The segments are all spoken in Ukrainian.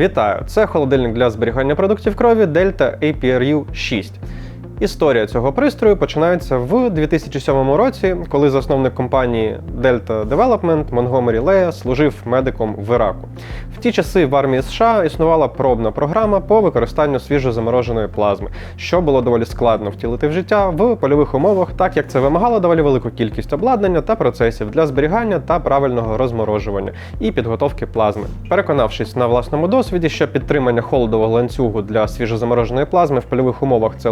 Вітаю! Це холодильник для зберігання продуктів крові Delta APRU 6. Історія цього пристрою починається в 2007 році, коли засновник компанії Delta Development Montgomery Leah служив медиком в Іраку. В ті часи в армії США існувала пробна програма по використанню свіжозамороженої плазми, що було доволі складно втілити в життя в польових умовах, так як це вимагало доволі велику кількість обладнання та процесів для зберігання та правильного розморожування і підготовки плазми. Переконавшись на власному досвіді, що підтримання холодового ланцюгу для свіжозамороженої плазми в польових умовах це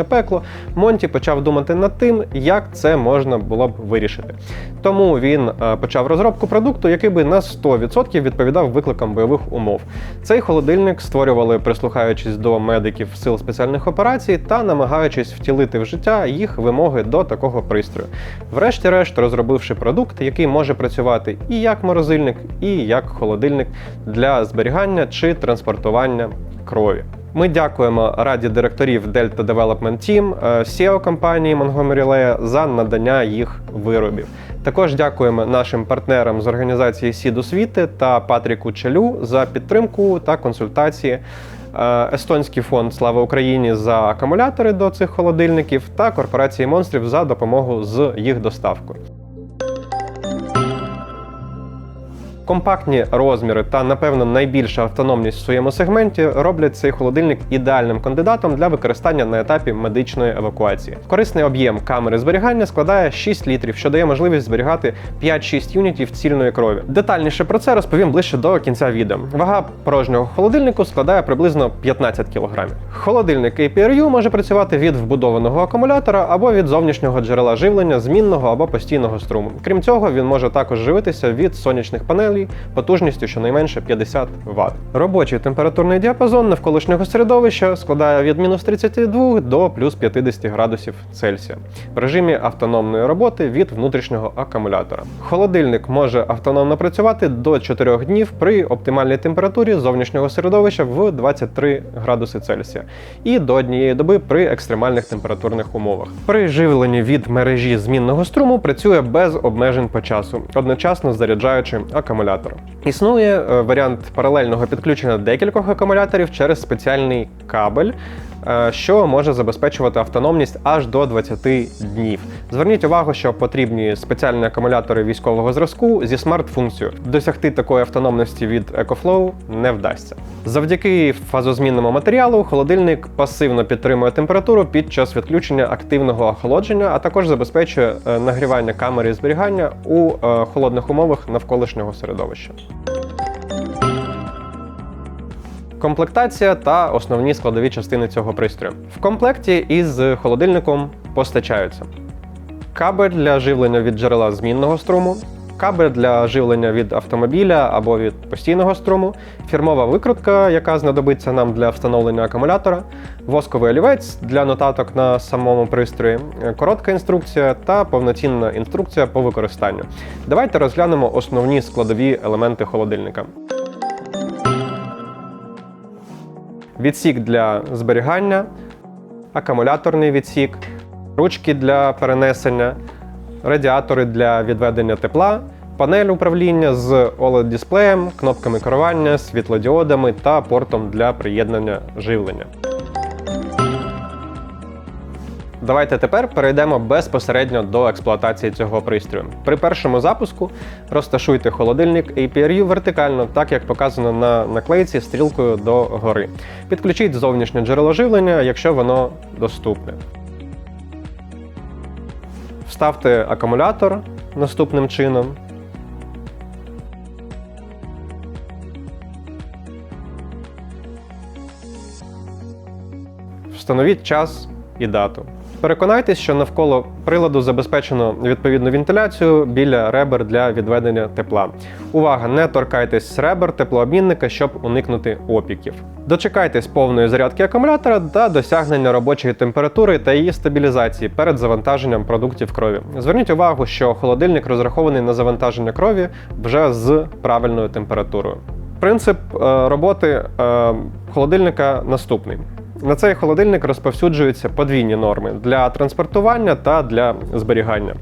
логістичне пекло, Монті почав думати над тим, як це можна було б вирішити. Тому він е, почав розробку продукту, який би на 100% відповідав викликам бойових умов. Цей холодильник створювали, прислухаючись до медиків сил спеціальних операцій та намагаючись втілити в життя їх вимоги до такого пристрою. Врешті-решт, розробивши продукт, який може працювати і як морозильник, і як холодильник для зберігання чи транспортування крові. Ми дякуємо раді директорів Delta Development Team, е, CEO компанії Montgomery Leah за надання їх виробів. Також дякуємо нашим партнерам з організації Сід освіти та Патріку Челю за підтримку та консультації. Е, Естонський фонд Слава Україні за акумулятори до цих холодильників та корпорації монстрів за допомогу з їх доставкою. Компактні розміри та, напевно, найбільша автономність в своєму сегменті роблять цей холодильник ідеальним кандидатом для використання на етапі медичної евакуації. Корисний об'єм камери зберігання складає 6 літрів, що дає можливість зберігати 5-6 юнітів цільної крові. Детальніше про це розповім ближче до кінця відео. Вага порожнього холодильнику складає приблизно 15 кг. Холодильник APRU може працювати від вбудованого акумулятора або від зовнішнього джерела живлення змінного або постійного струму. Крім цього, він може також живитися від сонячних панелей потужністю щонайменше 50 Вт. Робочий температурний діапазон навколишнього середовища складає від мінус 32 до плюс 50 градусів Цельсія в режимі автономної роботи від внутрішнього акумулятора. Холодильник може автономно працювати до 4 днів при оптимальній температурі зовнішнього середовища в 23 градуси Цельсія і до однієї доби при екстремальних температурних умовах. При живленні від мережі змінного струму працює без обмежень по часу, одночасно заряджаючи акумулятор. Існує е, варіант паралельного підключення декількох акумуляторів через спеціальний кабель. Е, Що може забезпечувати автономність аж до 20 днів. Зверніть увагу, що потрібні спеціальні акумулятори військового зразку зі смарт-функцією. Досягти такої автономності від EcoFlow не вдасться. Завдяки фазозмінному матеріалу холодильник пасивно підтримує температуру під час відключення активного охолодження, а також забезпечує е, нагрівання камери зберігання у е, холодних умовах навколишнього середовища. Комплектація та основні складові частини цього пристрою. В комплекті із холодильником постачаються кабель для живлення від джерела змінного струму, кабель для живлення від автомобіля або від постійного струму, фірмова викрутка, яка знадобиться нам для встановлення акумулятора, восковий олівець для нотаток на самому пристрої, коротка інструкція та повноцінна інструкція по використанню. Давайте розглянемо основні складові елементи холодильника. Відсік для зберігання, акумуляторний відсік, ручки для перенесення, радіатори для відведення тепла, панель управління з OLED-дисплеєм, кнопками керування, світлодіодами та портом для приєднання живлення. Давайте тепер перейдемо безпосередньо до експлуатації цього пристрою. При першому запуску розташуйте холодильник APRU вертикально, так як показано на наклейці стрілкою до гори. Підключіть зовнішнє джерело живлення, якщо воно доступне. Вставте акумулятор наступним чином. Встановіть час і дату. Переконайтесь, що навколо приладу забезпечено відповідну вентиляцію біля ребер для відведення тепла. Увага! Не торкайтесь ребер теплообмінника, щоб уникнути опіків. Дочекайтесь повної зарядки акумулятора та досягнення робочої температури та її стабілізації перед завантаженням продуктів крові. Зверніть увагу, що холодильник розрахований на завантаження крові вже з правильною температурою. Принцип е, роботи е, холодильника наступний. На цей холодильник розповсюджуються подвійні норми для транспортування та для зберігання.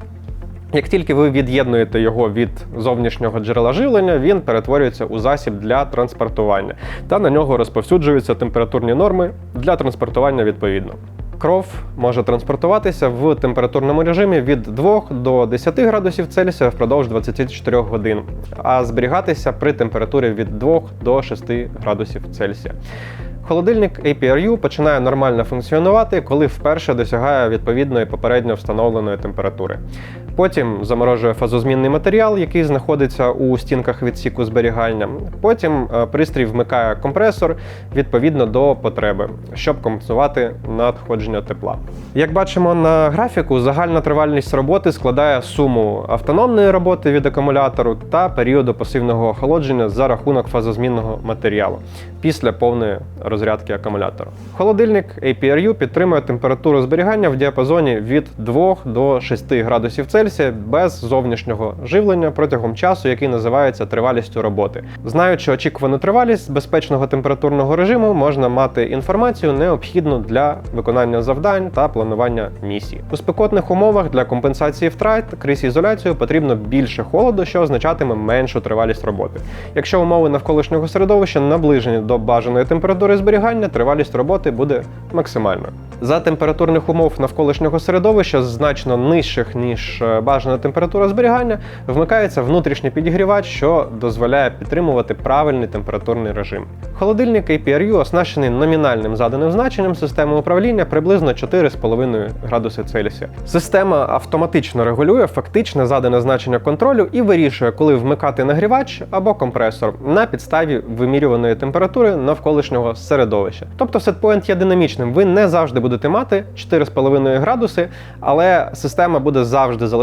Як тільки ви від'єднуєте його від зовнішнього джерела живлення, він перетворюється у засіб для транспортування, та на нього розповсюджуються температурні норми для транспортування відповідно. Кров може транспортуватися в температурному режимі від 2 до 10 градусів Цельсія впродовж 24 годин, а зберігатися при температурі від 2 до 6 градусів Цельсія. Холодильник APRU починає нормально функціонувати, коли вперше досягає відповідної попередньо встановленої температури. Потім заморожує фазозмінний матеріал, який знаходиться у стінках відсіку зберігання. Потім е, пристрій вмикає компресор відповідно до потреби, щоб компенсувати надходження тепла. Як бачимо на графіку, загальна тривалість роботи складає суму автономної роботи від акумулятору та періоду пасивного охолодження за рахунок фазозмінного матеріалу після повної розрядки акумулятора. Холодильник APRU підтримує температуру зберігання в діапазоні від 2 до 6 градусів Цельсія без зовнішнього живлення протягом часу, який називається тривалістю роботи. Знаючи очікувану тривалість безпечного температурного режиму, можна мати інформацію необхідну для виконання завдань та планування місій. У спекотних умовах для компенсації втрат крізь ізоляцію потрібно більше холоду, що означатиме меншу тривалість роботи. Якщо умови навколишнього середовища наближені до бажаної температури зберігання, тривалість роботи буде максимальною. За температурних умов навколишнього середовища значно нижчих ніж е, бажана температура зберігання, вмикається внутрішній підігрівач, що дозволяє підтримувати правильний температурний режим. Холодильник APRU оснащений номінальним заданим значенням системи управління приблизно 4,5 градуси Цельсія. Система автоматично регулює фактичне задане значення контролю і вирішує, коли вмикати нагрівач або компресор на підставі вимірюваної температури навколишнього середовища. Тобто сетпоінт є динамічним. Ви не завжди будете мати 4,5 градуси, але система буде завжди залишатися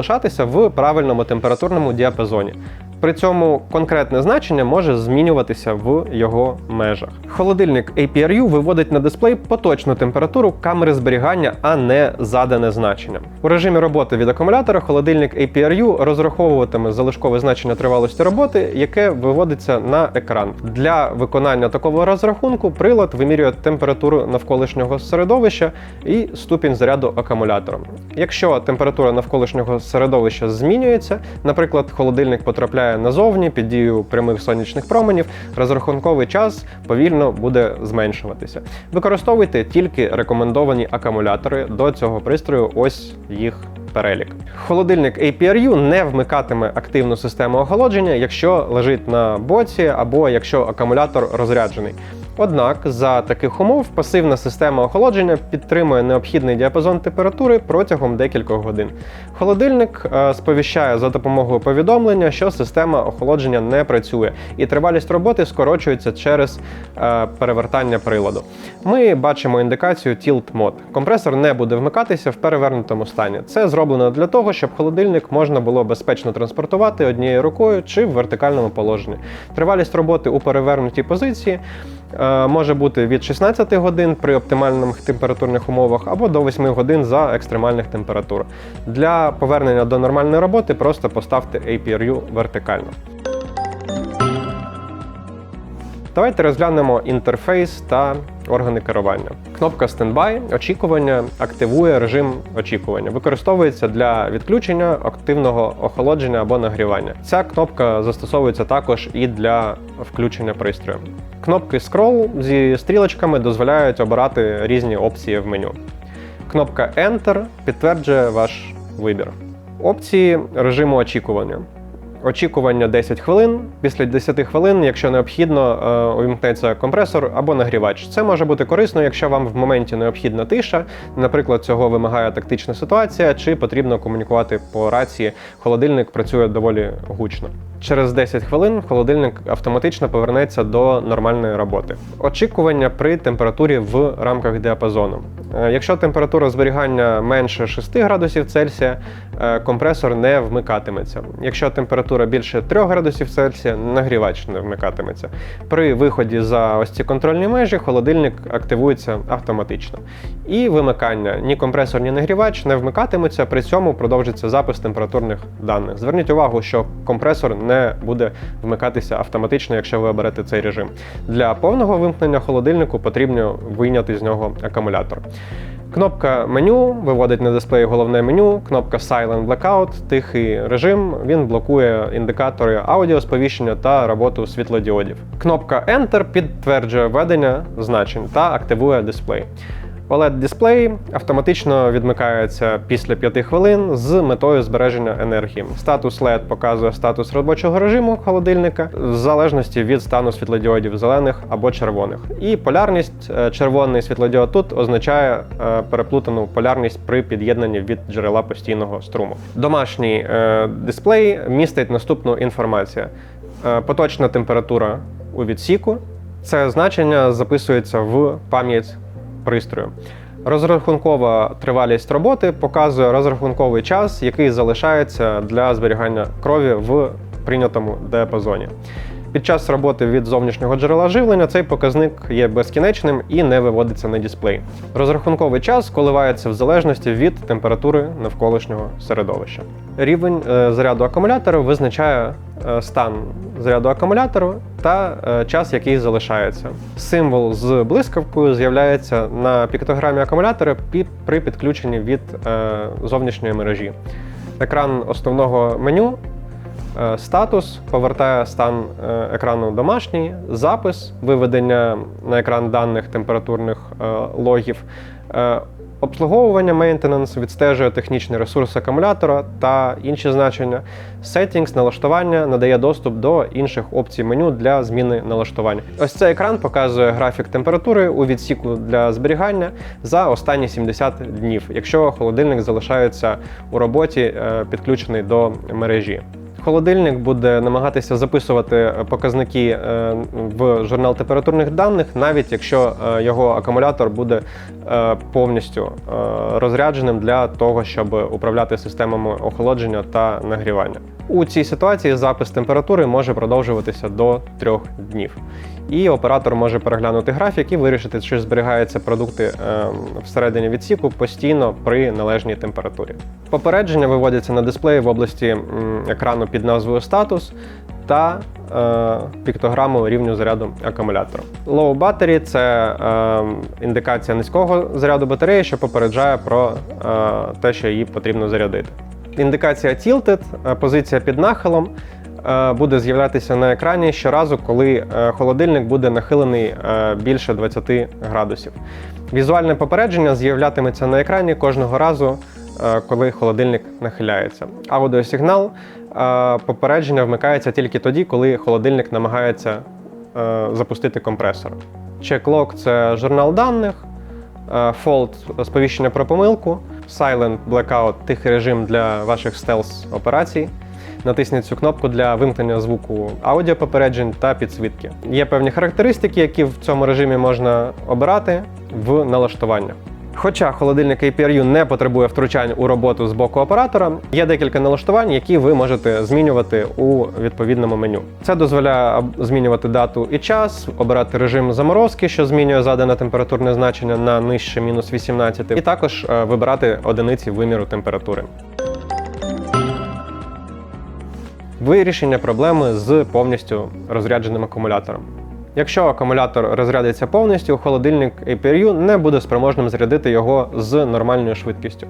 в правильному температурному діапазоні. При цьому конкретне значення може змінюватися в його межах. Холодильник APRU виводить на дисплей поточну температуру камери зберігання, а не задане значення. У режимі роботи від акумулятора холодильник APRU розраховуватиме залишкове значення тривалості роботи, яке виводиться на екран. Для виконання такого розрахунку прилад вимірює температуру навколишнього середовища і ступінь заряду акумулятора. Якщо температура навколишнього середовища змінюється, наприклад, холодильник потрапляє назовні під дією прямих сонячних променів, розрахунковий час повільно буде зменшуватися. Використовуйте тільки рекомендовані акумулятори до цього пристрою, ось їх перелік. Холодильник APRU не вмикатиме активну систему охолодження, якщо лежить на боці або якщо акумулятор розряджений. Однак за таких умов пасивна система охолодження підтримує необхідний діапазон температури протягом декількох годин. Холодильник е, сповіщає за допомогою повідомлення, що система охолодження не працює, і тривалість роботи скорочується через е, перевертання приладу. Ми бачимо індикацію Tilt Mode. Компресор не буде вмикатися в перевернутому стані. Це зроблено для того, щоб холодильник можна було безпечно транспортувати однією рукою чи в вертикальному положенні. Тривалість роботи у перевернутій позиції може бути від 16 годин при оптимальних температурних умовах або до 8 годин за екстремальних температур. Для повернення до нормальної роботи просто поставте APRU вертикально. Давайте розглянемо інтерфейс та органи керування. Кнопка Standby очікування активує режим очікування. Використовується для відключення активного охолодження або нагрівання. Ця кнопка застосовується також і для включення пристрою. Кнопки Scroll зі стрілочками дозволяють обирати різні опції в меню. Кнопка Enter підтверджує ваш вибір. Опції режиму очікування. Очікування 10 хвилин. Після 10 хвилин, якщо необхідно, е, увімкнеться компресор або нагрівач. Це може бути корисно, якщо вам в моменті необхідна тиша, наприклад, цього вимагає тактична ситуація, чи потрібно комунікувати по рації. Холодильник працює доволі гучно. Через 10 хвилин холодильник автоматично повернеться до нормальної роботи. Очікування при температурі в рамках діапазону. Е, Якщо температура зберігання менше 6 градусів Цельсія, е, компресор не вмикатиметься. Якщо температура більше 3 градусів Цельсія, нагрівач не вмикатиметься. При виході за ось ці контрольні межі холодильник активується автоматично. І вимикання ні компресор, ні нагрівач не вмикатиметься, при цьому продовжиться запис температурних даних. Зверніть увагу, що компресор не буде вмикатися автоматично, якщо ви оберете цей режим. Для повного вимкнення холодильнику потрібно вийняти з нього акумулятор. Кнопка меню виводить на дисплей головне меню, кнопка Silent Blackout, тихий режим. Він блокує індикатори аудіосповіщення та роботу світлодіодів. Кнопка Enter підтверджує введення значень та активує дисплей. OLED-дисплей автоматично відмикається після 5 хвилин з метою збереження енергії. Статус LED показує статус робочого режиму холодильника в залежності від стану світлодіодів зелених або червоних. І полярність е, червоний світлодіод тут означає е, переплутану полярність при під'єднанні від джерела постійного струму. Домашній е, дисплей містить наступну інформацію: поточна температура у відсіку. Це значення записується в пам'ять пристрою. Розрахункова тривалість роботи показує розрахунковий час, який залишається для зберігання крові в прийнятому діапазоні. Під час роботи від зовнішнього джерела живлення цей показник є безкінечним і не виводиться на дисплей. Розрахунковий час коливається в залежності від температури навколишнього середовища. Рівень е, заряду акумулятора визначає е, стан заряду акумулятору та е, час, який залишається. Символ з блискавкою з'являється на піктограмі акумулятора при підключенні від зовнішньої мережі. Екран основного меню Статус повертає стан е, екрану домашній, запис, виведення на екран даних температурних е, логів, е, обслуговування maintenance відстежує технічний ресурс акумулятора та інші значення. Settings, налаштування надає доступ до інших опцій меню для зміни налаштування. Ось цей екран показує графік температури у відсіку для зберігання за останні 70 днів, якщо холодильник залишається у роботі, е, підключений до мережі. Холодильник буде намагатися записувати показники е, в журнал температурних даних, навіть якщо е, його акумулятор буде е, повністю розрядженим для того, щоб управляти системами охолодження та нагрівання. У цій ситуації запис температури може продовжуватися до трьох днів. І оператор може переглянути графік і вирішити, чи зберігаються продукти е, всередині відсіку постійно при належній температурі. Попередження виводяться на дисплеї в області екрану під назвою Статус та е, піктограму рівню заряду акумулятора. Low battery – це е, індикація низького заряду батареї, що попереджає про те, що її потрібно зарядити. Індикація Tilted, позиція під нахилом, буде з'являтися на екрані щоразу, коли е, холодильник буде нахилений е, більше 20 градусів. Візуальне попередження з'являтиметься на екрані кожного разу, е, коли холодильник нахиляється. Аудіосигнал е, попередження вмикається тільки тоді, коли холодильник намагається е, запустити компресор. Checklog – це журнал даних, е, Fold – сповіщення про помилку, Silent Blackout – тихий режим для ваших стелс операцій. Натисніть цю кнопку для вимкнення звуку аудіопопереджень та підсвітки. Є певні характеристики, які в цьому режимі можна обирати в налаштуваннях. Хоча холодильник APRU не потребує втручань у роботу з боку оператора, є декілька налаштувань, які ви можете змінювати у відповідному меню. Це дозволяє змінювати дату і час, обирати режим заморозки, що змінює задане температурне значення на нижче мінус 18, і також е, вибирати одиниці виміру температури. Вирішення проблеми з повністю розрядженим акумулятором. Якщо акумулятор розрядиться повністю, холодильник APRU не буде спроможним зарядити його з нормальною швидкістю.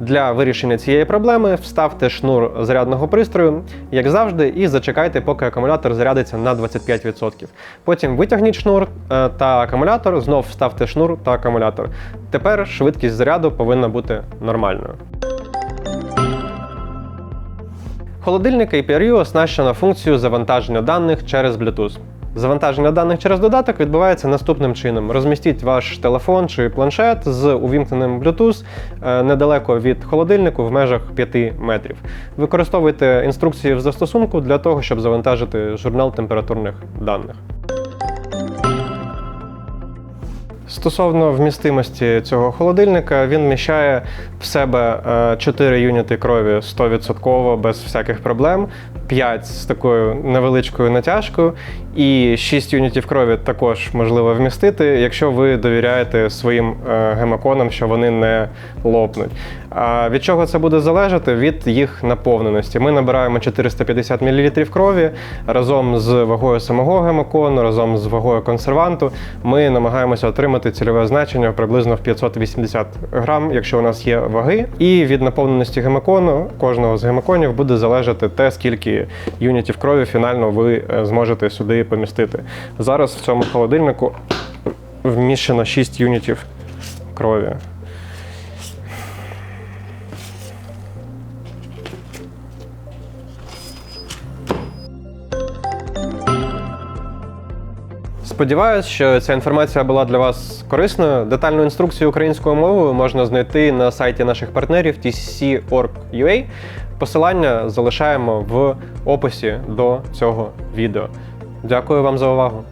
Для вирішення цієї проблеми вставте шнур зарядного пристрою, як завжди, і зачекайте, поки акумулятор зарядиться на 25%. Потім витягніть шнур е, та акумулятор, знов вставте шнур та акумулятор. Тепер швидкість заряду повинна бути нормальною. Холодильник APRU оснащено функцією завантаження даних через Bluetooth. Завантаження даних через додаток відбувається наступним чином: розмістіть ваш телефон чи планшет з увімкненим Bluetooth е, недалеко від холодильнику в межах 5 метрів. Використовуйте інструкції в застосунку для того, щоб завантажити журнал температурних даних. Стосовно вмістимості цього холодильника, він вміщає в себе е, 4 юніти крові 100% без всяких проблем, 5 з такою невеличкою натяжкою, і 6 юнітів крові також можливо вмістити, якщо ви довіряєте своїм е, гемоконам, що вони не лопнуть. А від чого це буде залежати? Від їх наповненості. Ми набираємо 450 мл крові разом з вагою самого гемокону, разом з вагою консерванту. Ми намагаємося отримати цільове значення приблизно в 580 грам, якщо у нас є ваги. І від наповненості гемокону кожного з гемоконів буде залежати те, скільки юнітів крові фінально ви е, зможете сюди помістити. Зараз в цьому холодильнику вміщено 6 юнітів крові. Сподіваюсь, що ця інформація була для вас корисною. Детальну інструкцію українською мовою можна знайти на сайті наших партнерів tcc.org.ua. Посилання залишаємо в описі до цього відео. Дякую вам за увагу!